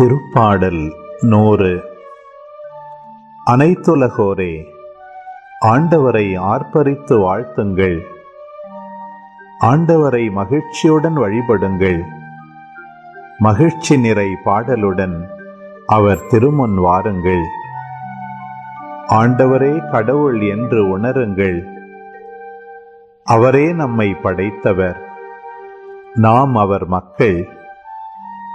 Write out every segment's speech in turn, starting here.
திருப்பாடல் நூறு. அனைத்துலகோரே ஆண்டவரை ஆர்ப்பரித்து வாழ்த்துங்கள். ஆண்டவரை மகிழ்ச்சியுடன் வழிபடுங்கள். மகிழ்ச்சி நிறை பாடலுடன் அவர் திருமுன் வாருங்கள். ஆண்டவரே கடவுள் என்று உணருங்கள். அவரே நம்மை படைத்தவர். நாம் அவர் மக்கள்.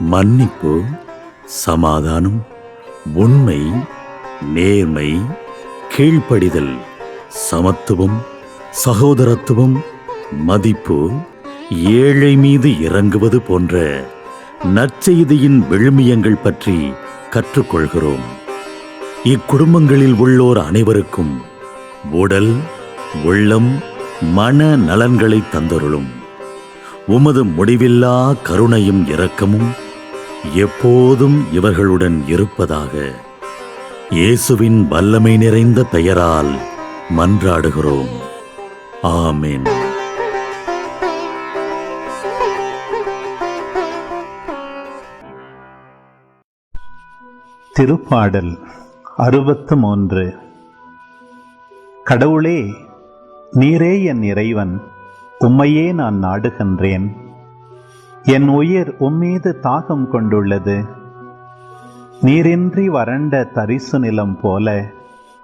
மன்னிப்பு சமாதானம் உண்மை நேர்மை கீழ்ப்படிதல் சமத்துவம் சகோதரத்துவம் மதிப்பு ஏழை மீது இறங்குவது போன்ற நற்செய்தியின் விழுமியங்கள் பற்றி கற்றுக்கொள்கிறோம். இக்குடும்பங்களில் உள்ளோர் அனைவருக்கும் உடல் உள்ளம் மன நலன்களை தந்தருளும். உமது முடிவில்லா கருணையும் இரக்கமும் எப்போதும் இவர்களுடன் இருப்பதாக இயேசுவின் வல்லமை நிறைந்த பெயரால் மன்றாடுகிறோம். ஆமென். திருப்பாடல் அறுபத்து மூன்று கடவுளே நீரே என் இறைவன். உம்மையே நான் நாடுகின்றேன். என் உயிர் உம்மீது தாகம் கொண்டுள்ளது. நீரின்றி வறண்ட தரிசு நிலம் போல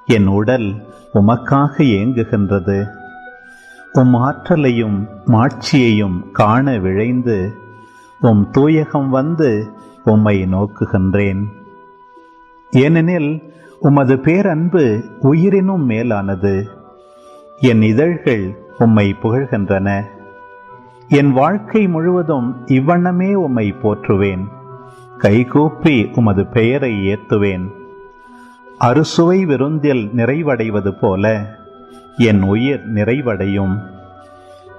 என் உடல் உமக்காக ஏங்குகின்றது. உம் ஆற்றலையும் மாட்சியையும் காண விழைந்து உம் தூயகம் வந்து உம்மை நோக்குகின்றேன். ஏனெனில் உமது பேரன்பு உயிரினும் மேலானது. என் இதழ்கள் உம்மை புகழ்கின்றன. என் வாழ்க்கை முழுவதும் இவ்வண்ணமே உம்மை போற்றுவேன். கைகூப்பி உமது பெயரை ஏத்துவேன். அறுசுவை விருந்தில் நிறைவடைவது போல என் உயிர் நிறைவடையும்.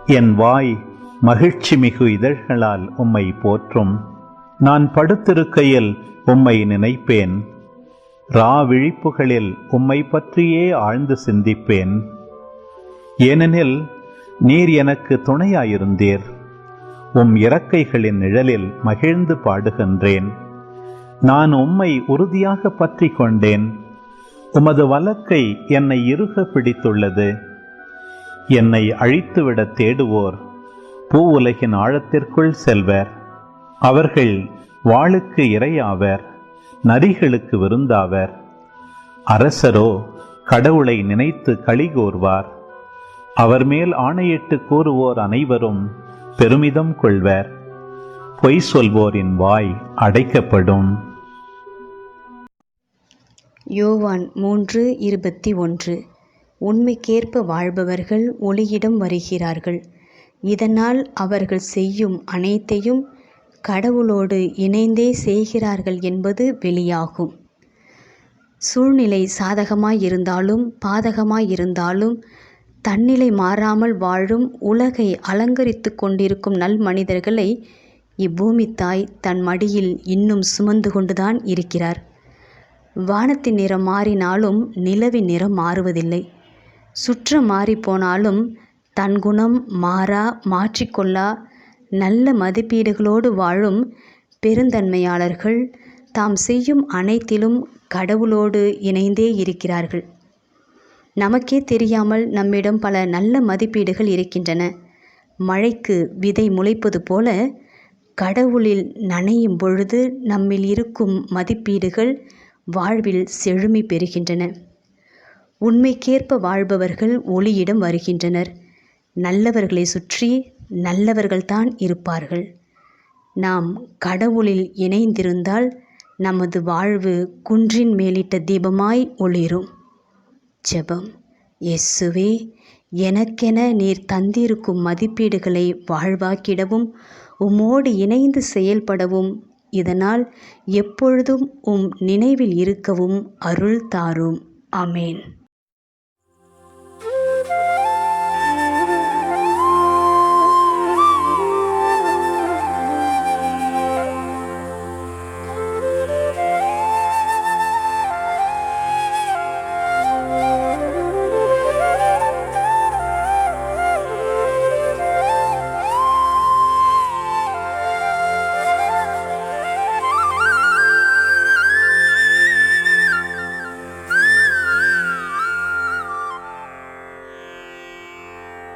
என் வாய் மகிழ்ச்சி மிகு இதழ்களால் உம்மை போற்றும். நான் படுத்திருக்கையில் உம்மை நினைப்பேன். ரா விழிப்புகளில் உம்மை பற்றியே ஆழ்ந்து சிந்திப்பேன். ஏனெனில் நீர் எனக்கு துணையாயிருந்தீர். உம் இறக்கைகளின் நிழலில் மகிழ்ந்து பாடுகின்றேன். நான் உம்மை உறுதியாக பற்றி கொண்டேன் உமது வலக்கை என்னை இறுக பிடித்துள்ளது. என்னை அழித்துவிட தேடுவோர் பூ உலகின் ஆழத்திற்குள் செல்வர். அவர்கள் வாளுக்கு இரையாவர் நரிகளுக்கு விருந்தாவர். அரசரோ கடவுளை நினைத்து களிகூர்வார் அவர் மேல் ஆணையிட்டு கூறுவோர் அனைவரும் பெருமிதம் கொள்வர். பொய் சொல்வோரின் வாய் அடைக்கப்படும். யோவான் மூன்று இருபத்தி ஒன்று. உண்மைக்கேற்ப வாழ்பவர்கள் ஒளியிடம் வருகிறார்கள். இதனால் அவர்கள் செய்யும் அனைத்தையும் கடவுளோடு இணைந்தே செய்கிறார்கள் என்பது வெளியாகும். சூழ்நிலை சாதகமாயிருந்தாலும் பாதகமாயிருந்தாலும் தன்னிலை மாறாமல் வாழும் உலகை அலங்கரித்து கொண்டிருக்கும் நல் மனிதர்களை இப்பூமி தாய் தன் மடியில் இன்னும் சுமந்து கொண்டுதான் இருக்கிறார். வானத்தின் நிறம் மாறினாலும் நிலவின் நிறம் மாறுவதில்லை. சுற்றம் மாறிப்போனாலும் தன் குணம் மாறா மாற்றிக்கொள்ளா நல்ல மதிப்பீடுகளோடு வாழும் பெருந்தன்மையாளர்கள் தாம் செய்யும் அனைத்திலும் கடவுளோடு இணைந்தே இருக்கிறார்கள். நமக்கே தெரியாமல் நம்மிடம் பல நல்ல மதிப்பீடுகள் இருக்கின்றன. மழைக்கு விதை முளைப்பது போல கடவுளில் நனையும் பொழுது நம்மில் இருக்கும் மதிப்பீடுகள் வாழ்வில் செழுமை பெறுகின்றன. உண்மைக்கேற்ப வாழ்பவர்கள் ஒளியிடம் வருகின்றனர். நல்லவர்களை சுற்றி நல்லவர்கள்தான் இருப்பார்கள். நாம் கடவுளில் இணைந்திருந்தால் நமது வாழ்வு குன்றின் மேலிட்ட தீபமாய் ஒளிரும். ஜெபம். இயேசுவே எனக்கென நீர் தந்திருக்கும் மதிப்பீடுகளை வாழ்வாக்கிடவும் உம்மோடு இணைந்து செயல்படவும் இதனால் எப்பொழுதும் உம் நினைவில் இருக்கவும் அருள் தாரும். அமேன்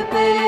உமது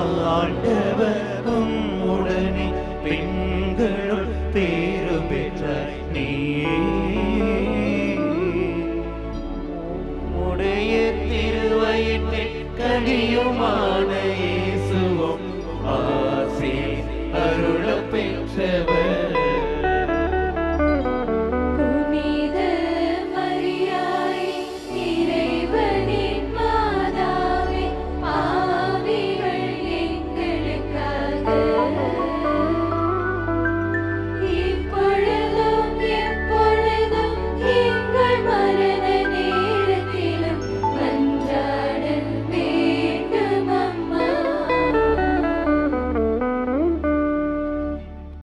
Allah.